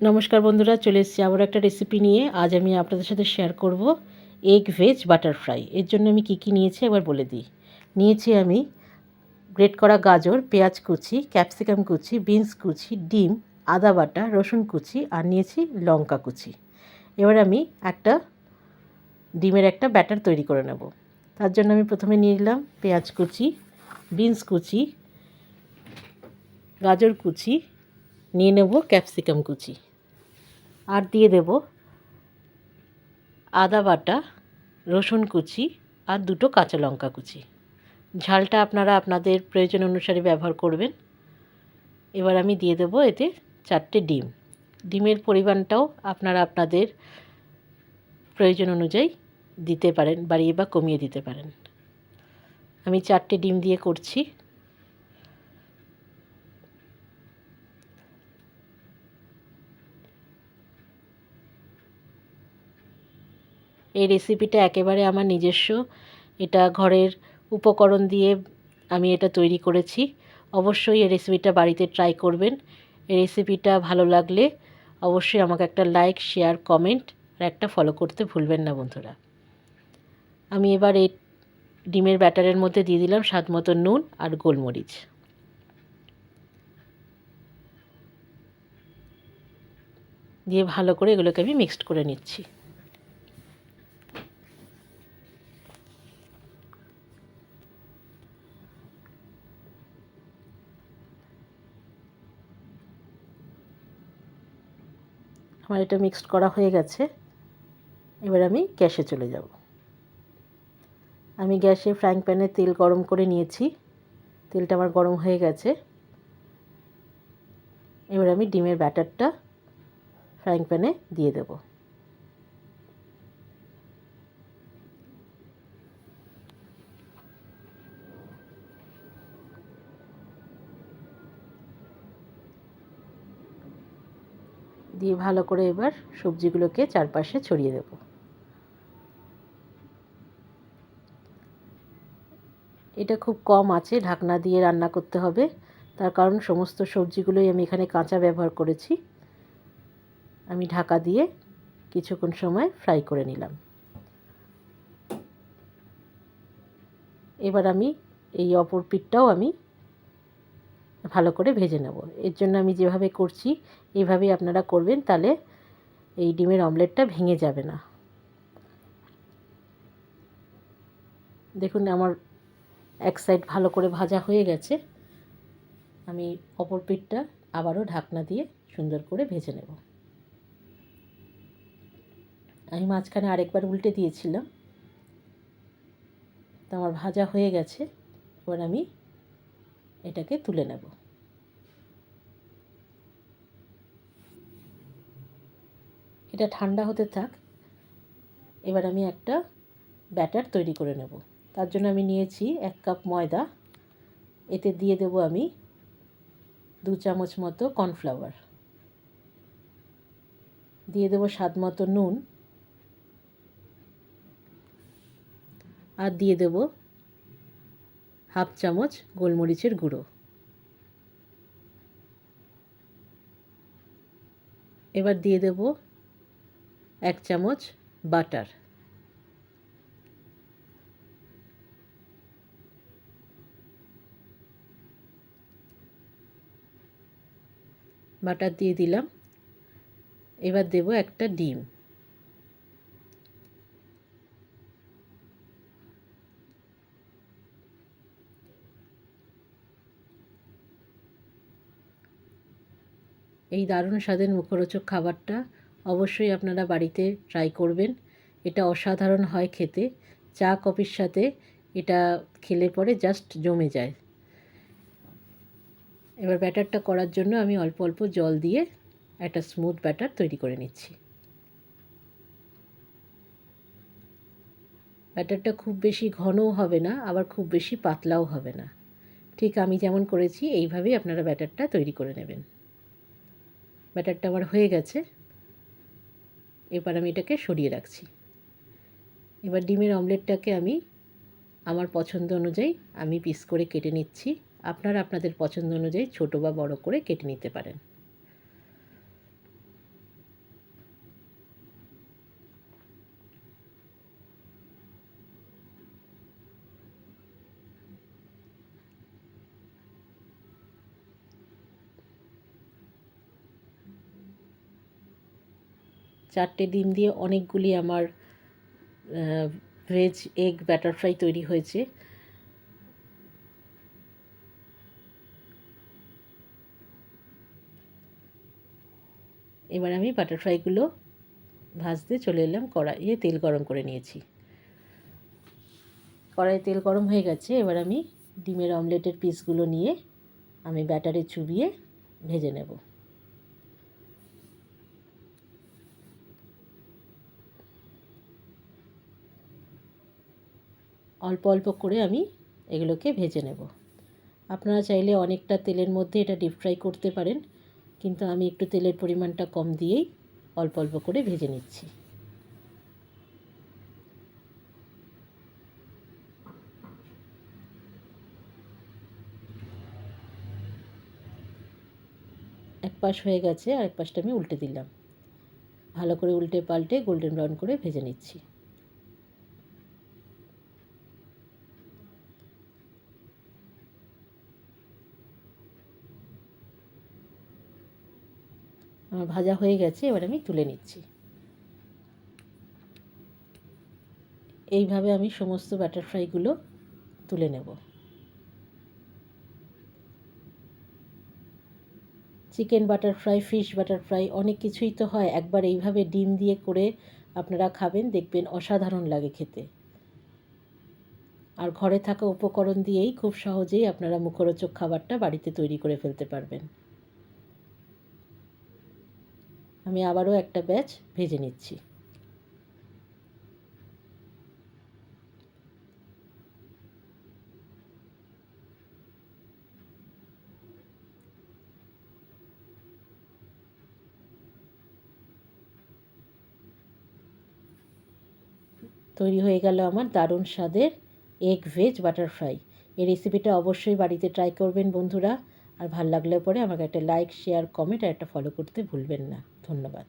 নমস্কার বন্ধুরা, চলে এসেছি আবার একটা রেসিপি নিয়ে। আজ আমি আপনাদের সাথে শেয়ার করব এগ ভেজ বাটার ফ্রাই এর জন্য আমি কী কী নিয়েছি এবার বলে দিই। নিয়েছি আমি গ্রেট করা গাজর, পেঁয়াজ কুচি ক্যাপসিকাম কুচি বিনস কুচি, ডিম, আদা বাটা, রসুন কুচি আর নিয়েছি লঙ্কা কুচি। এবার আমি একটা ডিমের একটা ব্যাটার তৈরি করে নেব। তার জন্য আমি প্রথমে নিয়ে নিলাম পেঁয়াজ কুচি বিনস কুচি, গাজর কুচি, নিয়ে নেব ক্যাপসিকাম কুচি। আর দিয়ে দেব আদা বাটা, রসুন কুচি আর দুটো কাঁচা লঙ্কা কুচি। ঝালটা আপনারা আপনাদের প্রয়োজন অনুসারে ব্যবহার করবেন। এবার আমি দিয়ে দেব এতে চারটে ডিম। ডিমের পরিমাণটাও আপনারা আপনাদের প্রয়োজন অনুযায়ী দিতে পারেন, বাড়িয়ে বা কমিয়ে দিতে পারেন। আমি চারটে ডিম দিয়ে করছি। এই রেসিপিটা একেবারে আমার নিজস্ব। এটা ঘরের উপকরণ দিয়ে আমি এটা তৈরি করেছি। অবশ্যই এই রেসিপিটা বাড়িতে ট্রাই করবেন। এই রেসিপিটা ভালো লাগলে অবশ্যই আমাকে একটা লাইক শেয়ার কমেন্ট আর একটা ফলো করতে ভুলবেন না বন্ধুরা। আমি এবার এই ডিমের ব্যাটারের মধ্যে দিয়ে দিলাম স্বাদ মতো নুন আর গোলমরিচ। দিয়ে ভালো করে এগুলোকে আমি মিক্সড করে নিচ্ছি। আমার এটা মিক্সড করা হয়ে গেছে। এবার আমি গ্যাসে চলে যাব। আমি গ্যাসে ফ্রাইং প্যানে তেল গরম করে নিয়েছি। তেলটা আমার গরম হয়ে গেছে। এবার আমি ডিমের ব্যাটারটা ফ্রাইং প্যানে দিয়ে দেবো। দিয়ে ভালো করে এবার সবজিগুলোকে চারপাশে ছড়িয়ে দেব। এটা খুব কম আছে, ঢাকনা দিয়ে রান্না করতে হবে। তার কারণ সমস্ত সবজিগুলোই আমি এখানে কাঁচা ব্যবহার করেছি। আমি ঢাকা দিয়ে কিছুক্ষণ সময় ফ্রাই করে নিলাম। এবার আমি এই অপর পিঠটাও আমি ভালো করে ভেজে নেব। এর জন্য আমি যেভাবে করছি, এইভাবেই আপনারা করবেন, তাহলে এই ডিমের অমলেটটা ভেঙে যাবে না। দেখুন, আমার এক সাইড ভালো করে ভাজা হয়ে গেছে। আমি অপর পিঠটা আবারও ঢাকনা দিয়ে সুন্দর করে ভেজে নেব। আমি মাঝখানে আরেকবার উল্টে দিয়েছিলাম। তো আমার ভাজা হয়ে গেছে। এবার আমি এটাকে তুলে নেব। এটা ঠান্ডা হতে থাক। এবার আমি একটা ব্যাটার তৈরি করে নেব। তার জন্য আমি নিয়েছি এক কাপ ময়দা। এতে দিয়ে দেব আমি দু চামচ মতো কর্নফ্লাওয়ার। দিয়ে দেবো স্বাদ মতো নুন। আর দিয়ে দেবো হাফ চামচ গোলমরিচের গুঁড়ো। এবার দিয়ে দেব এক চামচ বাটার। বাটার দিয়ে দিলাম। এবার দেব একটা ডিম। এই দারুণ স্বাদের মুখরোচক খাবারটা অবশ্যই আপনারা বাড়িতে ট্রাই করবেন। এটা অসাধারণ হয় খেতে। চা, কফির সাথে এটা খেলে পরে জাস্ট জমে যায়। এবার ব্যাটারটা করার জন্য আমি অল্প অল্প জল দিয়ে একটা স্মুথ ব্যাটার তৈরি করে নিচ্ছি। ব্যাটারটা খুব বেশি ঘনও হবে না, আবার খুব বেশি পাতলাও হবে না। ঠিক আমি যেমন করেছি, এইভাবেই আপনারা ব্যাটারটা তৈরি করে নেবেন। ব্যাটারটা আমার হয়ে গেছে। এবার আমি এটাকে সরিয়ে রাখছি। এবার ডিমের অমলেটটাকে আমি আমার পছন্দ অনুযায়ী আমি পিস করে কেটে নিচ্ছি। আপনারা আপনাদের পছন্দ অনুযায়ী ছোটো বা বড় করে কেটে নিতে পারেন। চারটে ডিম দিয়ে অনেকগুলি আমার ভেজ এগ ব্যাটার ফ্রাই তৈরি হয়েছে। এবার আমি বাটার ফ্রাইগুলো ভাজতে চলে এলাম, কড়াইয়ে তেল গরম করে নিয়েছি। কড়াইয়ে তেল গরম হয়ে গেছে, এবার আমি ডিমের অমলেটের পিসগুলো নিয়ে আমি ব্যাটারে চুবিয়ে ভেজে নেব। অল্প অল্প করে আমি এগুলোকে ভেজে নেব। আপনারা চাইলে অনেকটা তেলের মধ্যে এটা ডিপ ফ্রাই করতে পারেন, কিন্তু আমি একটু তেলের পরিমাণটা কম দিয়েই অল্প অল্প করে ভেজে নিচ্ছি। এক পাশ হয়ে গেছে আর এক পাশটা আমি উল্টে দিলাম। ভালো করে উল্টে পাল্টে গোল্ডেন ব্রাউন করে ভেজে নিচ্ছি। ভাজা হয়ে গেছে, এবার আমি তুলে নিচ্ছি। এইভাবে আমি সমস্ত ব্যাটার ফ্রাইগুলো তুলে নেব। Chicken butter fry, fish butter fry, অনেক কিছুই তো হয়। একবার এইভাবে ডিম দিয়ে করে আপনারা খাবেন, দেখবেন অসাধারণ লাগে খেতে। আর ঘরে থাকা উপকরণ দিয়েই খুব সহজেই আপনারা মুখরোচক খাবারটা বাড়িতে তৈরি করে ফেলতে পারবেন। আমি আবারও একটা ব্যাচ ভেজে নিচ্ছি। তৈরি হয়ে গেল আমার দারুণ স্বাদের এগ ভেজ বাটার ফ্রাই এই রেসিপিটা অবশ্যই বাড়িতে ট্রাই করবেন বন্ধুরা। আর ভালো লাগলে পরে আমাকে একটা লাইক শেয়ার কমেন্ট আর একটা ফলো করতে ভুলবেন না। ধন্যবাদ।